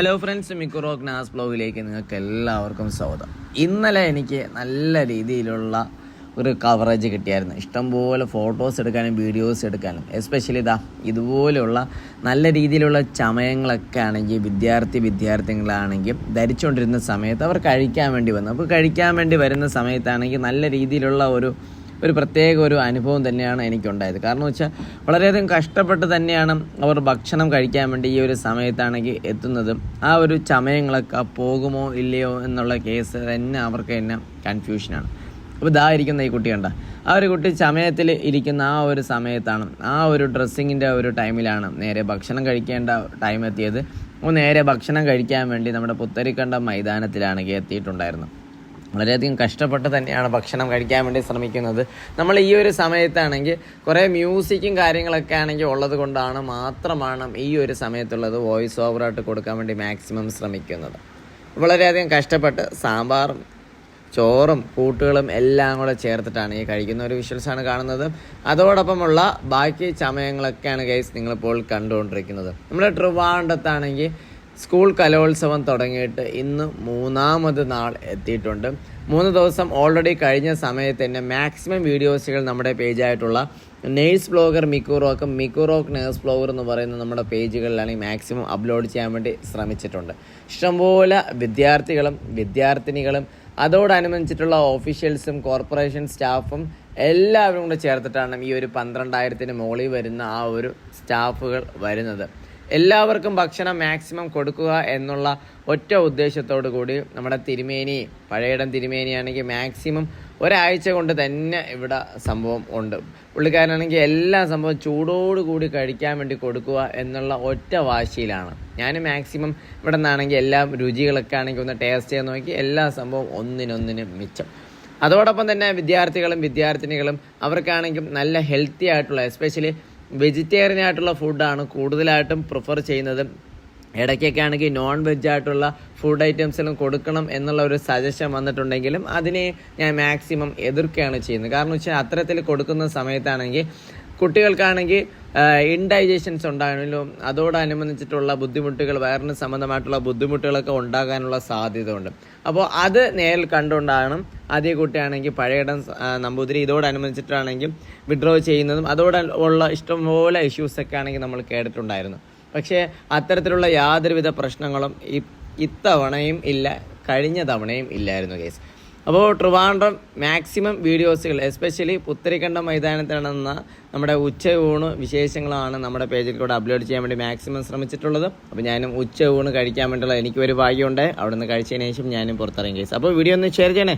Hello friends മിക്കുറോക്ക് നാസ് ബ്ലോഗിലേക്ക് നിങ്ങൾക്ക് എല്ലാവർക്കും സ്വാഗതം. ഇന്നലെ എനിക്ക് നല്ല രീതിയിലുള്ള ഒരു കവറേജ് കിട്ടിയായിരുന്നു. ഇഷ്ടംപോലെ ഫോട്ടോസ് എടുക്കാനും വീഡിയോസ് എടുക്കാനും. എസ്പെഷ്യലി ഇതാ ഇതുപോലെയുള്ള നല്ല രീതിയിലുള്ള ചമയങ്ങളൊക്കെ ആണെങ്കിൽ വിദ്യാർത്ഥി വിദ്യാർത്ഥികളാണെങ്കിൽ ധരിച്ചുകൊണ്ടിരുന്ന സമയത്ത് അവർ കഴിക്കാൻ വേണ്ടി വന്നു. അപ്പോൾ കഴിക്കാൻ വേണ്ടി വരുന്ന സമയത്താണെങ്കിൽ നല്ല രീതിയിലുള്ള ഒരു ഒരു പ്രത്യേക ഒരു അനുഭവം തന്നെയാണ് എനിക്കുണ്ടായത്. കാരണം വെച്ചാൽ വളരെയധികം കഷ്ടപ്പെട്ട് തന്നെയാണ് അവർ ഭക്ഷണം കഴിക്കാൻ വേണ്ടി ഈ ഒരു സമയത്താണെങ്കിൽ എത്തുന്നത് ആ ഒരു ചമയങ്ങളൊക്കെ പോകുമോ ഇല്ലയോ എന്നുള്ള കേസ് തന്നെ അവർക്ക് തന്നെ കൺഫ്യൂഷനാണ് അപ്പോൾ ഇതാ ഇരിക്കുന്ന ഈ കുട്ടി കണ്ട ആ ഒരു കുട്ടി ചമയത്തിൽ ഇരിക്കുന്ന ആ ഒരു സമയത്താണ് ആ ഒരു ഡ്രസ്സിങ്ങിന്റെ ഒരു ടൈമിലാണ് നേരെ ഭക്ഷണം കഴിക്കേണ്ട ടൈം എത്തിയത്. അപ്പോൾ നേരെ ഭക്ഷണം കഴിക്കാൻ വേണ്ടി നമ്മുടെ പുത്തരിക്കണ്ട മൈതാനത്തിലാണെങ്കിൽ എത്തിയിട്ടുണ്ടായിരുന്നു. വളരെയധികം കഷ്ടപ്പെട്ട് തന്നെയാണ് ഭക്ഷണം കഴിക്കാൻ വേണ്ടി ശ്രമിക്കുന്നത്. നമ്മൾ ഈ ഒരു സമയത്താണെങ്കിൽ കുറേ മ്യൂസിക്കും കാര്യങ്ങളൊക്കെ ആണെങ്കിൽ ഉള്ളത് കൊണ്ടാണ് മാത്രമാണ് ഈ ഒരു സമയത്തുള്ളത് വോയിസ് ഓവറായിട്ട് കൊടുക്കാൻ വേണ്ടി മാക്സിമം ശ്രമിക്കുന്നത്. വളരെയധികം കഷ്ടപ്പെട്ട് സാമ്പാറും ചോറും കൂട്ടുകളും എല്ലാം കൂടെ ചേർത്തിട്ടാണ് ഈ കഴിക്കുന്ന ഒരു വിഷ്വൽസാണ് കാണുന്നത്. അതോടൊപ്പമുള്ള ബാക്കി ചമയങ്ങളൊക്കെയാണ് ഗൈസ് നിങ്ങളിപ്പോൾ കണ്ടുകൊണ്ടിരിക്കുന്നത്. നമ്മുടെ ട്രിവാണ്ടത്താണെങ്കിൽ സ്കൂൾ കലോത്സവം തുടങ്ങിയിട്ട് ഇന്ന് മൂന്നാമത് നാൾ എത്തിയിട്ടുണ്ട്. മൂന്ന് ദിവസം ഓൾറെഡി കഴിഞ്ഞ സമയത്ത് തന്നെ മാക്സിമം വീഡിയോസുകൾ നമ്മുടെ പേജായിട്ടുള്ള nurse blogger Mikkurock Mikkurock nurse blogger എന്ന് പറയുന്ന നമ്മുടെ പേജുകളിലാണ് മാക്സിമം അപ്ലോഡ് ചെയ്യാൻ വേണ്ടി ശ്രമിച്ചിട്ടുണ്ട്. ഇഷ്ടംപോലെ വിദ്യാർത്ഥികളും വിദ്യാർത്ഥിനികളും അതോടനുബന്ധിച്ചിട്ടുള്ള ഓഫീഷ്യൽസും കോർപ്പറേഷൻ സ്റ്റാഫും എല്ലാവരും കൂടെ ചേർത്തിട്ടാണ് ഈ ഒരു പന്ത്രണ്ടായിരത്തിന് മുകളിൽ വരുന്ന ആ ഒരു സ്റ്റാഫുകൾ വരുന്നത്. എല്ലാവർക്കും ഭക്ഷണം മാക്സിമം കൊടുക്കുക എന്നുള്ള ഒറ്റ ഉദ്ദേശത്തോടു കൂടി നമ്മുടെ തിരുമേനി പഴയടം തിരുമേനിയാണെങ്കിൽ മാക്സിമം ഒരാഴ്ച കൊണ്ട് തന്നെ ഇവിടെ സംഭവം ഉണ്ട്. പുള്ളിക്കാരനാണെങ്കിൽ എല്ലാ സംഭവം ചൂടോടുകൂടി കഴിക്കാൻ വേണ്ടി കൊടുക്കുക എന്നുള്ള ഒറ്റ വാശിയിലാണ്. ഞാൻ മാക്സിമം ഇവിടെ നിന്നാണെങ്കിൽ എല്ലാ രുചികളൊക്കെ ആണെങ്കിൽ ഒന്ന് ടേസ്റ്റ് ചെയ്യാൻ നോക്കി എല്ലാ സംഭവം ഒന്നിനൊന്നിന് മിച്ചം. അതോടൊപ്പം തന്നെ വിദ്യാർത്ഥികളും വിദ്യാർത്ഥിനികളും അവർക്കാണെങ്കിൽ നല്ല ഹെൽത്തി ആയിട്ടുള്ള എസ്പെഷ്യലി വെജിറ്റേറിയൻ ആയിട്ടുള്ള ഫുഡാണ് കൂടുതലായിട്ടും പ്രിഫർ ചെയ്യുന്നത്. ഇടയ്ക്കൊക്കെ ആണെങ്കിൽ നോൺ വെജ് ആയിട്ടുള്ള ഫുഡ് ഐറ്റംസിലും കൊടുക്കണം എന്നുള്ള ഒരു സജഷൻ വന്നിട്ടുണ്ടെങ്കിലും അതിനെ ഞാൻ മാക്സിമം എതിർക്കുകയാണ് ചെയ്യുന്നത്. കാരണം വെച്ചാൽ അത്തരത്തിൽ കൊടുക്കുന്ന സമയത്താണെങ്കിൽ കുട്ടികൾക്കാണെങ്കിൽ ഇൻഡൈജഷൻസ് ഉണ്ടാകാനും അതോടനുബന്ധിച്ചിട്ടുള്ള ബുദ്ധിമുട്ടുകൾ വയറിന് സംബന്ധമായിട്ടുള്ള ബുദ്ധിമുട്ടുകളൊക്കെ ഉണ്ടാകാനുള്ള സാധ്യത ഉണ്ട് അപ്പോൾ അത് നേരിൽ കണ്ടുകൊണ്ടാണ് ആദ്യ കുട്ടിയാണെങ്കിൽ പഴയടം നമ്പൂതിരി ഇതോടനുബന്ധിച്ചിട്ടാണെങ്കിൽ വിഡ്രോ ചെയ്യുന്നതും അതോട് ഉള്ള ഇഷ്ടംപോലെ ഇഷ്യൂസൊക്കെ ആണെങ്കിൽ നമ്മൾ കേട്ടിട്ടുണ്ടായിരുന്നു. പക്ഷേ അത്തരത്തിലുള്ള യാതൊരുവിധ പ്രശ്നങ്ങളും ഇത്തവണയും ഇല്ല കഴിഞ്ഞ തവണയും ഇല്ലായിരുന്നു കേസ് അപ്പോൾ ട്രിവാൻഡ്രം മാക്സിമം വീഡിയോസുകൾ എസ്പെഷ്യലി പുത്തരിക്കണ്ട മൈതാനത്തിൽ നടന്ന നമ്മുടെ ഉച്ചയൂണ് വിശേഷങ്ങളാണ് നമ്മുടെ പേജിൽ കൂടെ അപ്ലോഡ് ചെയ്യാൻ വേണ്ടി മാക്സിമം ശ്രമിച്ചിട്ടുള്ളത്. അപ്പോൾ ഞാനും ഉച്ച ഊണ് കഴിക്കാൻ വേണ്ടിയുള്ള എനിക്കൊരു ഭാഗ്യമുണ്ട്. അവിടെ നിന്ന് കഴിച്ചതിന് ശേഷം ഞാനും പുറത്തിറങ്ങി. അപ്പോൾ വീഡിയോ ഒന്ന് ഷെയർ ചെയ്യണേ.